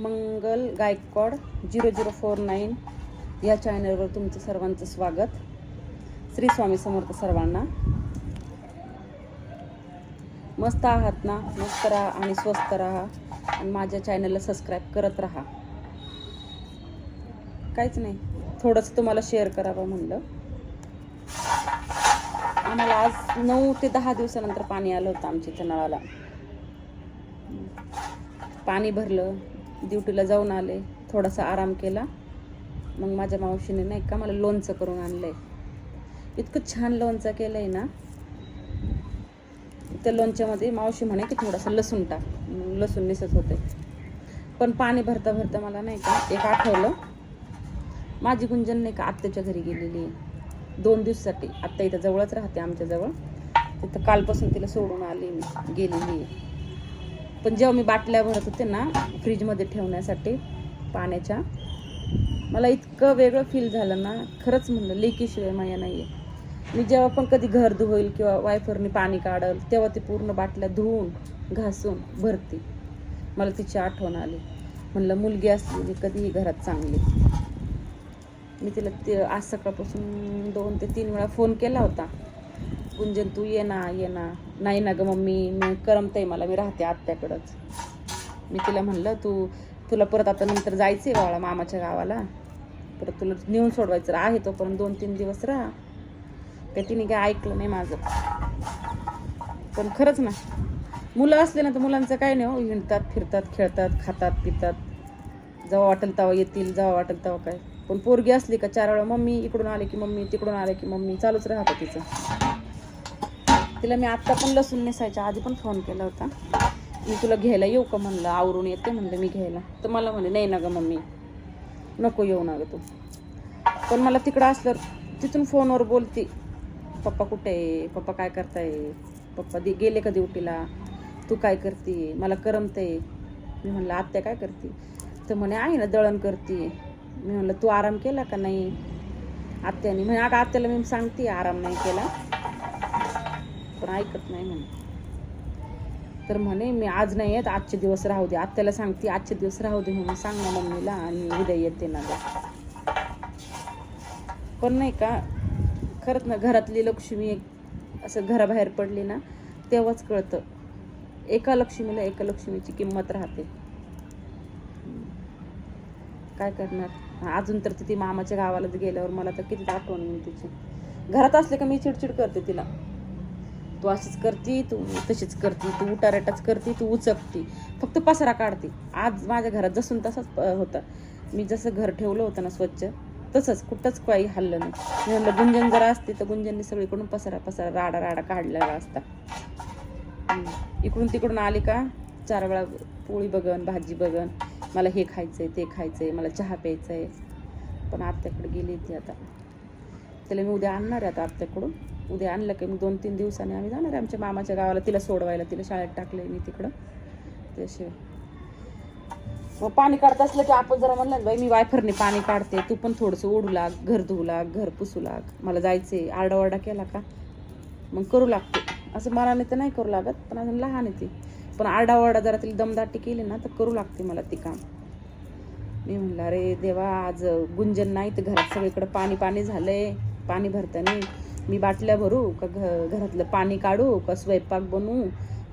Mangal Gaikwad zero zero four nine या चॅनलवर तुमचं सर्वांचं स्वागत. श्री स्वामी समर्थ सर्वांना. मस्त आहात ना? मस्त राहा आणि स्वस्त राहा. आणि माझ्या चॅनलला सबस्क्राईब करत राहा. काहीच नाही. थोडंसं तुम्हाला शेअर करावं म्हणलं. आम्हाला आज नऊ ते दहा दिवसानंतर पाणी आलं होतं आमच्या इथं नळाला पाणी भरलं. ड्युटीला जाऊन आले थोडासा आराम केला. मग माझ्या मावशीने नाही का मला लोणचं करून आणलंय. इतकं छान लोणचं केलं आहे ना. त्या लोणच्यामध्ये मावशी म्हणे की थोडासा लसूण टाक. मग लसूण निसत होते. पण पाणी भरता भरता मला नाही का एक आठवलं. माझी गुंजन नाही का आत्याच्या घरी गेलेली आहे. दोन दिवसासाठी. आत्ता इथं जवळच राहते आमच्याजवळ तिथं कालपासून तिला सोडून आली मी गेलेली आहे. पण जेव्हा मी बाटल्या भरत होते ना फ्रीजमध्ये ठेवण्यासाठी पाण्याच्या मला इतकं वेगळं फील झालं ना. खरंच म्हणलं लेकीशिवाय माया नाही आहे मी जेव्हा पण कधी घर धुईल किंवा वायफरनी पाणी काढल तेव्हा ती पूर्ण बाटल्या धुवून घासून भरते. मला तिची आठवण आली. म्हणलं मुलगी असलेली कधीही घरात चांगली. मी तिला ते आज सकाळपासून दोन ते तीन वेळा फोन केला होता. गुंजन तू ये ना ये ना. नाही ना ग मम्मी मी करमतंय मला मी राहते आत्याकडंच. मी तिला म्हणलं तू तुला परत आता नंतर जायचं आहे बाळा मामाच्या गावाला? परत तुला नेऊन सोडवायचं आहे तोपर्यंत दोन तीन दिवस राहा. काय तिने काय ऐकलं नाही माझं. पण खरंच ना मुलं असले ना तर मुलांचं काय नाही हो. हिंडतात फिरतात खेळतात खातात पितात. जेव्हा वाटेल तेव्हा येतील जेव्हा वाटेल तेव्हा काय. पण पोरगी असली का चार वेळा मम्मी इकडून आले की मम्मी तिकडून आले की मम्मी चालूच राहतं तिचं. तिला मी आत्ता पण लसूण नेसायच्या आधी पण फोन केला होता. मी तुला घ्यायला येऊ का म्हणलं? आवरून येते म्हणलं मी घ्यायला. तर मला म्हणे नाही ना ग मम्मी नको येऊ ना ग तू. पण मला तिकडं असलं तिथून फोनवर बोलती पप्पा कुठे आहे? पप्पा काय करताय? पप्पा दे गेले का ड्युटीला तू काय करते? मला करमते मी म्हणलं आत्या काय करते? तर म्हणे आहे ना दळण करते. मी म्हणलं तू आराम केला का नाही? आत्याने म्हणे अगं आत्याला मी सांगते आराम नाही केला. पण ऐकत नाही म्हणे. तर म्हणे मी आज नाही येत आजचे दिवस राहू दे. आत्याला सांगते आजचे दिवस राहू दे म्हणून सांग ना मम्मीला आणि उद्या येते ना पण नाही का खरंच ना घरातली लक्ष्मी एक असं घराबाहेर पडली ना तेव्हाच कळतं. एका लक्ष्मीला एका लक्ष्मीची किंमत राहते. काय करणार? अजून तर ती मामाच्या गावाला गेल्यावर मला तर किती आठवण तिची. घरात असले का मी चिडचिड करते तिला. तू अशीच करती तू तशीच करती तू उटारटाच करती तू उचकती. फक्त पसरा काढते. आज माझ्या घरात जसून तसाच प- होता. मी जसं घर ठेवलं होतं ना स्वच्छ तसंच कुठंच काही हल्लं नाही. म्हणलं गुंजन जर असते तर गुंजनने सगळीकडून पसरा पसरा राडा राडा काढलेला असता. इकडून तिकडून आले का चार वेळा पोळी बघन भाजी बघन मला हे खायचंय ते खायचंय मला चहा प्यायचा आहे पण आत्याकडे गेली ती आता. त्याला मी उद्या आणणार आहे आता आत्याकडून. उद्या आणलं की मग दोन तीन दिवसांनी आम्ही जाणार आहे आमच्या मामाच्या गावाला. तिला सोडवायला तिला शाळेत टाकलंय मी तिकडं. त्याशिवाय मग पाणी काढत असलं की आपण जरा म्हणलं ना, बाई मी वायफरने पाणी काढते. तू पण थोडंसं ओढू लाग घर धुवू लाग घर पुसू लाग. मला जायचंय. आरडाओरडा केला का? मग करू लागते. असं मनाने तर नाही करू लागत पण अजून लहान आहे ती. पण आरडाओरडा जरा तिला दमदाटी केली ना तर करू लागते मला ती काम. मी म्हणलं अरे देवा आज गुंजन नाही तर घरात सगळीकडे पाणी पाणी झालंय. पाणी भरताना मी बाटल्या भरू का घ घरातलं पाणी काढू का स्वयंपाक बनवू?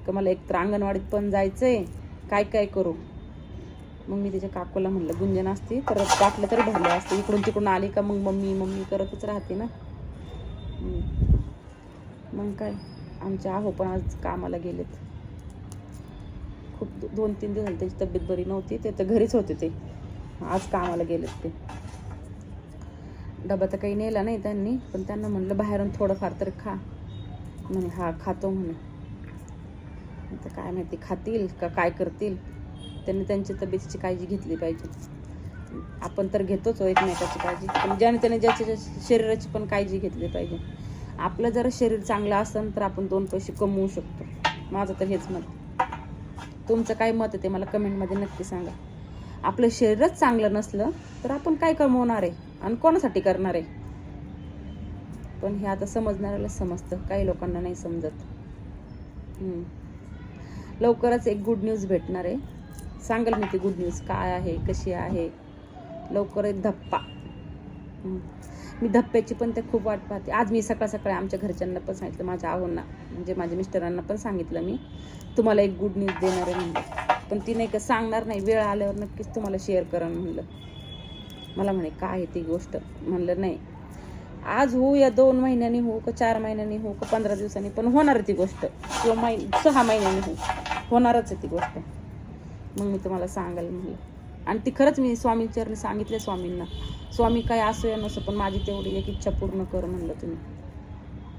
का मला एक तर अंगणवाडीत पण जायचं आहे काय काय करू? मग मी तिच्या काकूला म्हणलं गुंजन असते तर बाटल्या तरी भरल्या असते. इकडून तिकडून आली का मग मम्मी मम्मी करतच राहते ना. मग काय? आमच्या आहो पण आज कामाला गेलेत. खूप दोन तीन दिवस झाले त्याची तब्येत बरी नव्हती. ते तर घरीच होते ते. आज कामाला गेलेत ते. डबा तर काही नेला नाही त्यांनी पण त्यांना म्हणलं बाहेरून थोडंफार तर खा. म्हणे हा खातो म्हणे. आता काय माहिती खातील का काय करतील? त्यांनी त्यांची तब्येतीची काळजी घेतली पाहिजे. आपण तर घेतोच हो एकमेकाची काळजी पण ज्याने त्याने ज्याच्या ज्याच्या शरीराची पण काळजी घेतली पाहिजे. आपलं जर शरीर चांगलं असेल तर आपण दोन पैसे कमवू शकतो. माझं तर हेच मत तुमचं काय मत आहे ते मला कमेंटमध्ये नक्की सांगा. आपलं शरीरच चांगलं नसलं तर आपण काय कमवणार आहे? आणि कोणासाठी करणार आहे? पण हे आता समजणाऱ्याला समजतं. काही लोकांना नाही समजत. लवकरच एक गुड न्यूज भेटणार आहे. सांगेल मी ती गुड न्यूज काय आहे कशी आहे? लवकर एक धप्पा. मी धप्प्याची पण ते खूप वाट पाहते. आज मी सकाळ सकाळी आमच्या घरच्यांना पण सांगितलं माझ्या आहोंना म्हणजे माझ्या मिस्टरांना पण सांगितलं मी तुम्हाला एक गुड न्यूज देणार आहे म्हणजे पण ती नाही का सांगणार नाही. वेळ आल्यावर नक्कीच तुम्हाला शेअर करा म्हणलं. मला म्हणे काय आहे ती गोष्ट? म्हणलं नाही. आज हो या दोन महिन्यांनी हो का चार महिन्यांनी हो का पंधरा दिवसांनी पण होणार ती गोष्ट. किंवा महिन सहा महिन्यांनी हो होणारच आहे ती गोष्ट. मग मी तुम्हाला सांगाल म्हणलं. आणि ती खरंच मी स्वामींचरणी सांगितले स्वामींना. स्वामी काय असो या नसो पण माझी तेवढी एक इच्छा पूर्ण कर म्हणलं तुम्ही.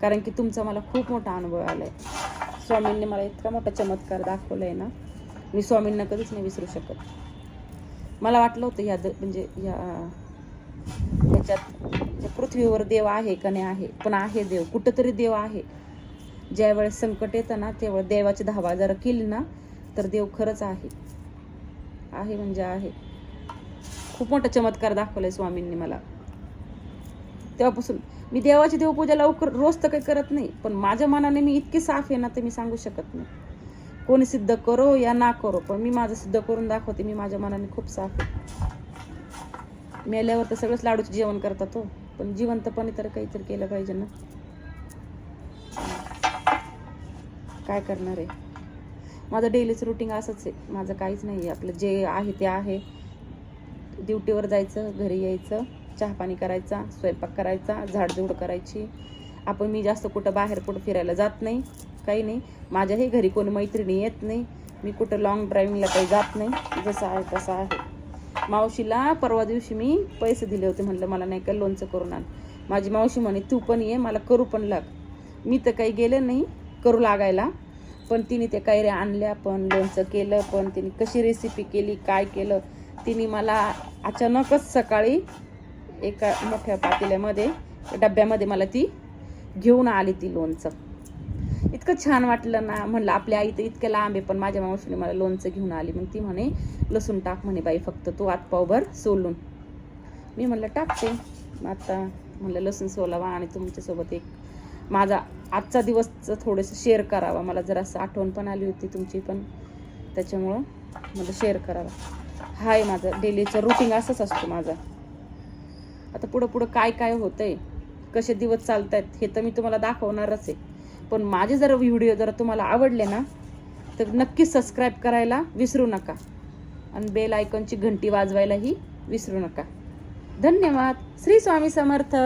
कारण की तुमचा मला खूप मोठा अनुभव आला आहे स्वामींनी मला इतका मोठा चमत्कार दाखवला आहे ना मी स्वामींना कधीच नाही विसरू शकत. मला वाटलं होतं ह्या द म्हणजे या ह्याच्यात पृथ्वीवर देव आहे का नाही आहे पण आहे देव कुठंतरी देव आहे. ज्यावेळेस संकट येतं ना त्यावेळेस देवाची धावा जरा केली ना तर देव खरंच आहे. आहे म्हणजे आहे. खूप मोठा चमत्कार दाखवलाय स्वामींनी मला. तेव्हापासून मी देवाची देवपूजा लवकर रोज तर काही करत नाही पण माझ्या मनाने मी इतकी साफ आहे ना ते मी सांगू शकत नाही. कोणी सिद्ध करो या ना करो. पण मी माझं सिद्ध करून दाखवते. मी माझ्या मनाने खूप साफ आहे. मेल्यावर तर सगळंच लाडूचं जेवण करतात हो. पण जिवंतपणे तर काहीतरी केलं पाहिजे ना. काय करणार आहे? माझं डेलीचं रुटीन असंच आहे. माझं काहीच नाही आहे. आपलं जे आहे ते आहे. ड्युटीवर जायचं घरी यायचं चहापाणी करायचा स्वयंपाक करायचा झाडझूड करायची. आपण मी जास्त कुठं बाहेर कुठं फिरायला जात नाही. काही नाही. माझ्याही घरी कोणी मैत्रिणी येत नाही. मी कुठं लॉंग ड्रायव्हिंगला काही जात नाही. जसं आहे तसं आहे. मावशीला परवा दिवशी मी पैसे दिले होते. म्हटलं मला नाही का लोणचं करून आण. माझी मावशी म्हणे तू पण ये मला करू पण लाग. मी तर काही गेलं नाही करू लागायला. पण तिने त्या कैऱ्या आणल्या पण लोणचं केलं पण. तिने कशी रेसिपी केली काय केलं? तिने मला अचानकच सकाळी एका मोठ्या पातेल्यामध्ये डब्यामध्ये मला ती घेऊन आली ती लोणचं इतकं छान वाटलं ना म्हणलं आपल्या आई तर इतक्या लांब आहे पण माझ्या मावशीने मला लोणचं घेऊन आली. मग ती म्हणे लसूण टाक म्हणे बाई फक्त तू आतपावभर सोलून. मी म्हणलं टाकते. आता म्हणलं लसूण सोलावा आणि तुमच्यासोबत एक माझा आजचा दिवस थोडंसं शेअर करावा. मला जरासं आठवण पण आली होती तुमची पण. त्याच्यामुळं मला शेअर करावा. हाय माझं डेलीचं रुटीन असंच असतो माझा. आता पुढं पुढं काय काय होतंय? कसे दिवस चालत आहेत हे तर मी तुम्हाला दाखवणारच आहे. पण माझे जर व्हिडिओ जर तुम्हाला आवडले ना तर नक्कीच सबस्क्राईब करायला विसरू नका. आणि बेल आयकॉनची घंटी वाजवायलाही विसरू नका. धन्यवाद. श्री स्वामी समर्थ.